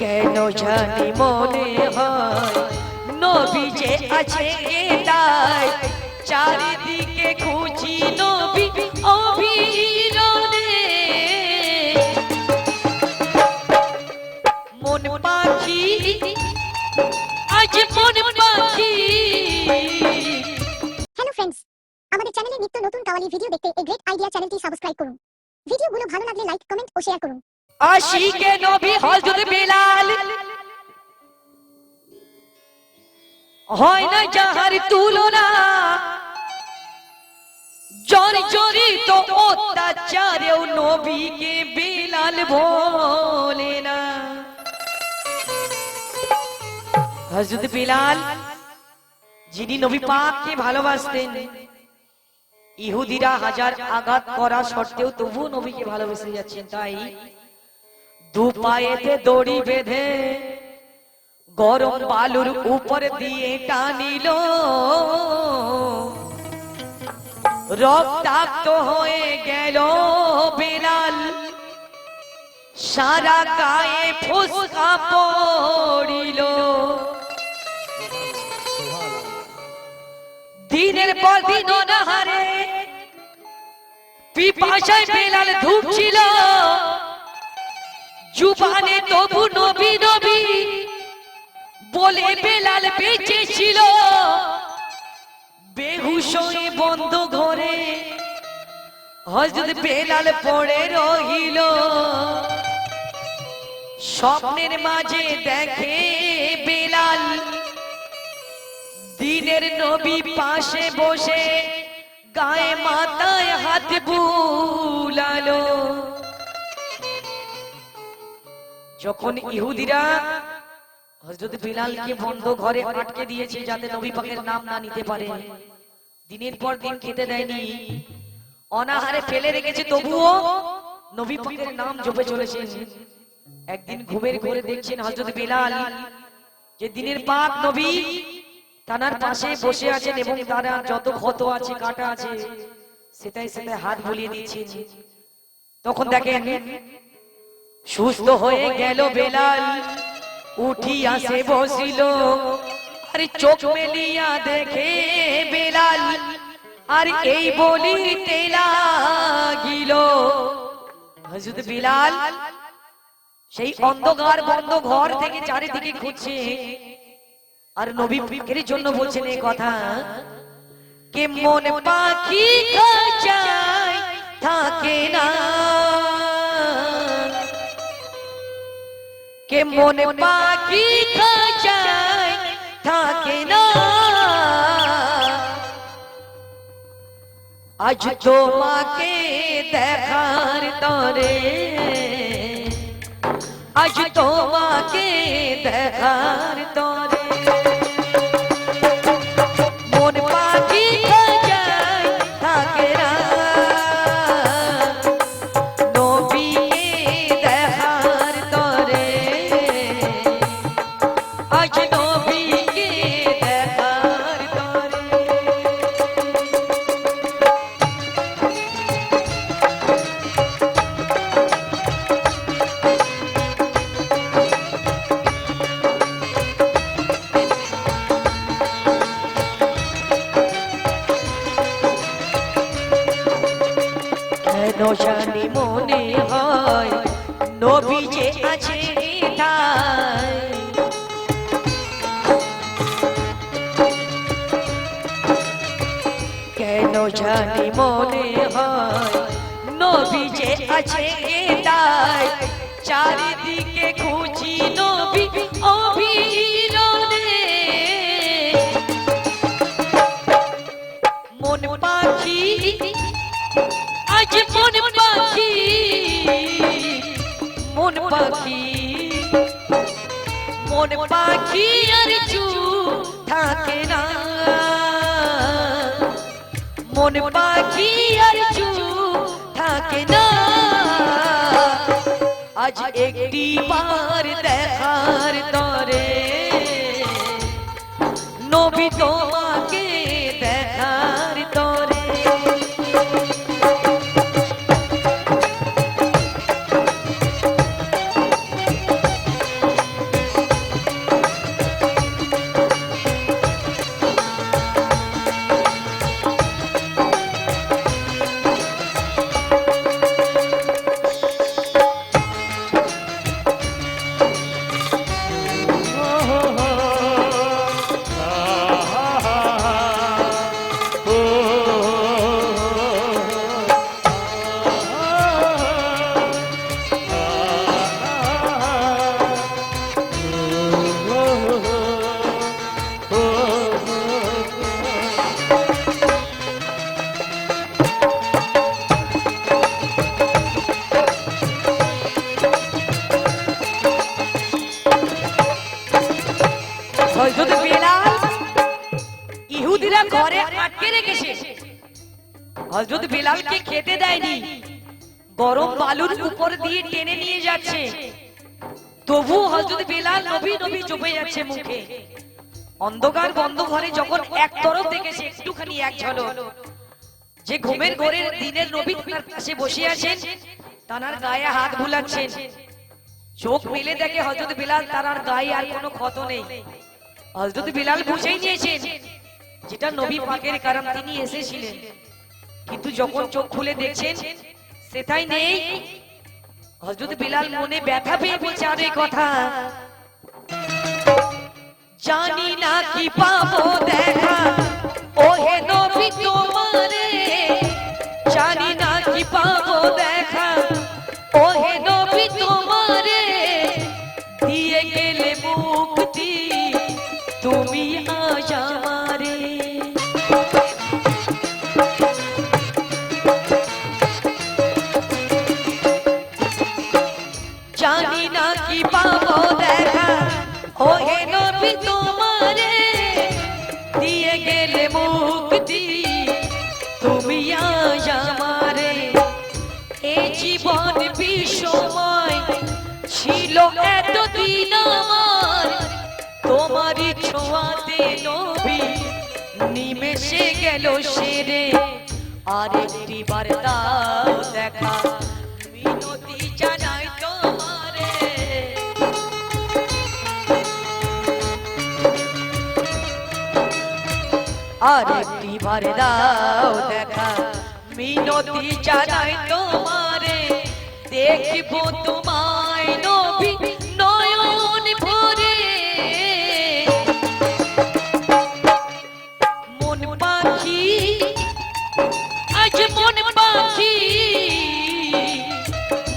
কেন জানি মনে হয় নবী যে আছে তাই চারিদিকে খুঁজি নবী অভিরনে মন পাখি, আজ মন পাখি। হ্যালো ফ্রেন্ডস, আমাদের চ্যানেলে নিত্য নতুন কাওয়ালি ভিডিও দেখতে এই গ্রেট আইডিয়া চ্যানেলটি সাবস্ক্রাইব করুন। ভিডিওগুলো ভালো লাগলে লাইক, কমেন্ট ও শেয়ার করুন। আশিকে নবী বিলাল। হয় না যাহার তুলনা অত্যাচারেও নবীকে বিলাল ভোলে না। বিলাল, যিনি নবী পাককে ভালোবাসতেন, ইহুদিরা হাজার আঘাত করা সত্ত্বেও তবুও নবীকে ভালোবেসে যাচ্ছেন, তাই দু পায়েতে দড়ি বেঁধে গরম বালুর উপর দিয়ে টানিল। রক্তাক্ত হয়ে গেল বেলাল। সারা গায়ে ফুসকা পড়িল। দিনের পর দিন অনাহারে পিপাসায় বেলাল ধুকছিল। জুবানে তবু নবী নবী বলে বেলাল বেঁচে ছিল। বেহুশ বন্ধ ঘরে হজরত বেলাল পড়ে রহিল স্বপ্নের মাঝে দেখে বেলাল দিনের নবী পাশে বসে গায়ে মাথায় হাত বুলালো। যখন ইহুদিরা হযরত বিলালকে বন্ধ ঘরে আটকে দিয়েছে যাতে নবী পাকের নাম না নিতে পারে। দিনের পর দিন খেতে দেয়নি। অনাহারে ফেলে রেখেছে তবুও নবী পাকের নাম জপে চলেছে। একদিন ঘুমের ঘরে দেখছেন হযরত বিলাল যে দিনের পাক নবী তানার পাশে বসে আছেন এবং তারা যত ক্ষত আছে কাটা আছে সেটাই সেটাই হাত বুলিয়ে দিচ্ছেন। তখন দেখেন সুস্থ হয়ে গেল বেলাল। উঠি আসে বসিল। আরে চোখ মেলিয়া দেখে বেলাল। আর এই বলিতে লাগিল। বিলাল সেই অন্ধকার বন্ধ ঘর থেকে চারিদিকে খুঁজছে আর নবী ফিকের জন্য বলছেন এই কথা কে মন পাখি খাঁচায় মন পাখি খাঁচায় থাকে না। আজ তোমাকে দেখার তরে আজ তোমাকে দেখার তরে। নবী যে আছে তাই চারিদিকে খুঁজি নবী অভিরনে মন পাখি, আজ মন পাখি মন পাখি। মন পাখি আর চুপ থাকে না। মন পাখি আর চুপ আজ একটি পার দেখার তরে। নবী তোমাকে ইহুদিরা ঘরে আটকে রেখেছে। হযরত বেলালকে খেতে দেয়নি, গরম বালুর উপর দিয়ে টেনে নিয়ে যাচ্ছে। তবু হযরত বেলাল নবী নবী চুপে যাচ্ছে মুখে। অন্ধকার বন্ধ ঘরে যখন এক তরফ দেখেছে একটুখানি এক ঝলক। যে ঘুমের ঘরের দিনের নবী তার পাশে বসে আছেন তার গায়ে হাত বুলাচ্ছেন। চোখ মেলে দেখে হজরত বিলাল তার গায়ে আর কোনো ক্ষত নেই। হযরত বিলাল বুঝেই নিয়েছেন যেটা নবী পাকের কারণ তিনি এসেছিলেন। কিন্তু যখন চোখ খুলে দেখছেন, সেটাই নেই। হযরত বিলাল মনে ব্যথা পেয়ে বলছে, আর কথা। জানি না কি পাবো দেখা। ও হে নবী তোমারে, জানি না কি পাবো দেখা। গেলে মুক্তি। তুমি আজ আমারে এ জীবন বিষময় ছিল এতদিন আমার। তোমারই ছোঁয়াতে নবী নিমেষে গেল সেরে। আর একটি বার দেখা। আর একটি বার দাও দেখা। মিনতি জানাই তোমারে, দেখব তোমায় নবী নয়ন ভরে। মন পাখি, আজ মন পাখি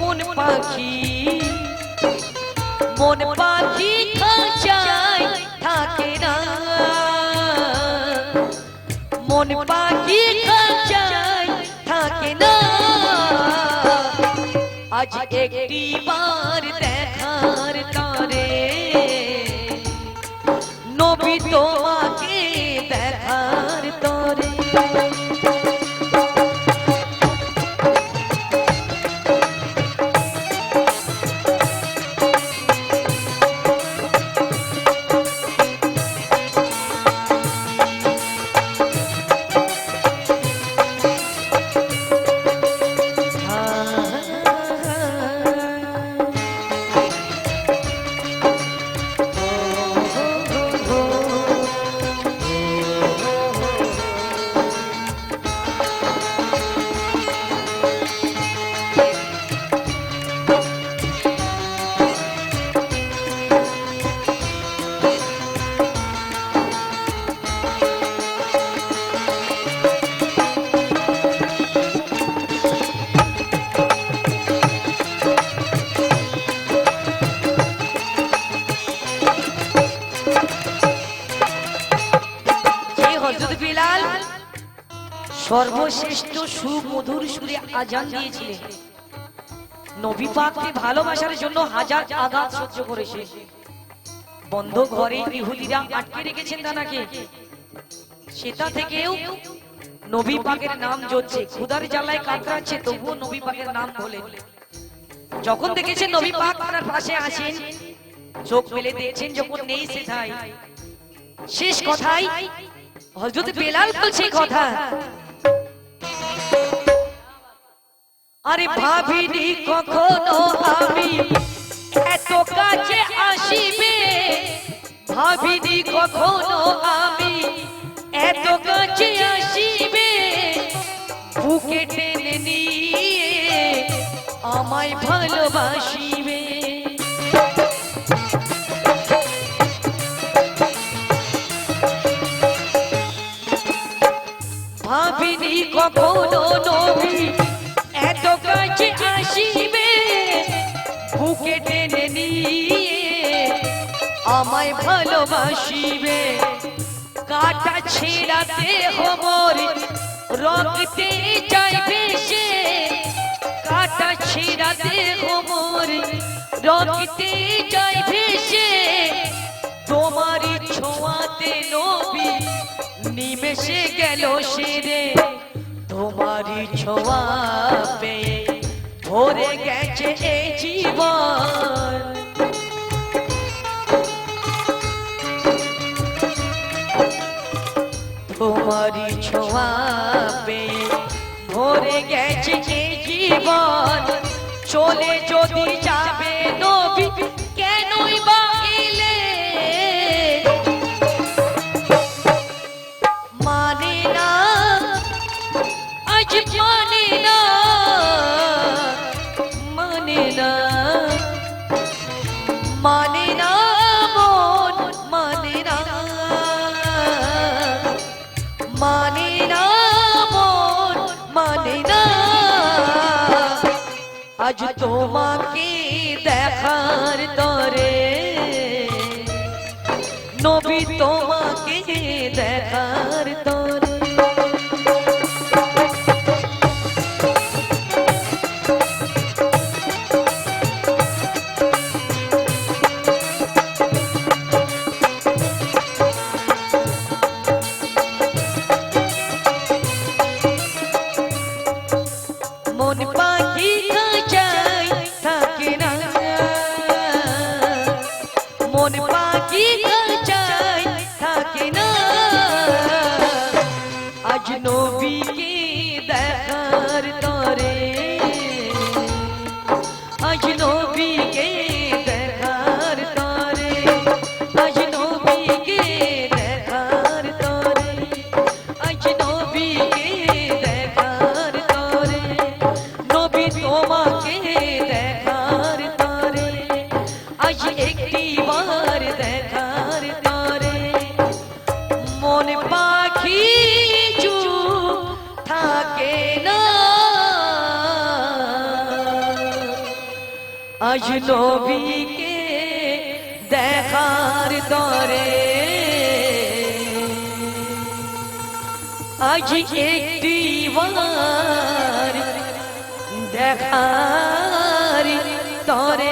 মন পাখি মন পাখি পাখি খাঁচায় থাকে না। আজ একটি বার সর্বশ্রেষ্ঠ সুমধুর সুরে আজান দিয়েছিলেন নবী পাককে ভালোবাসার জন্য হাজার আঘাত সহ্য করেছে। বন্ধ ঘরে ইহুদিরা আটকে রেখেছেন তানাকে। সেটা থেকেও নবী পাকের নাম জড়ছে খুদার জ্বালায় কাতরাচ্ছে, তবুও নবী পাকের নাম বলে যখন দেখেছেন নবী পাক তার পাশে আসেন চোখ মেলে দিয়েছেন যখন নেই সেটাই শেষ কথাই, হযরত বেলাল বলছে কথা। আরে ভাবিনি কখনো আমি এত কাছে আসিবে। ভাবিনি কখনো আমি এত কাছে আসিবে। বুকে টেনে নিয়ে আমায় ভালোবাসিবে। ভাবিনি কখনো নবী ভালোবাসিবে কাটা ছেড়া দেহ মোর রক্তে চাইবে সে। কাটা ছেড়া দেহ মোর রক্তে চাইবে সে। তোমারই ছোঁয়াতে নবী নিমেষে গেল সেরে তোমারই ছোঁয়া পেয়ে ভরে গেছে এই জীবন। তোমারই ছোঁয়া পেয়ে ভরে গেছে যে জীবন চলে যদি যাবে আজ তোমাকে দেখার দরে নবী তোমার আজনবীকে দেখার দরে। আজ একটি বার দেখার তরে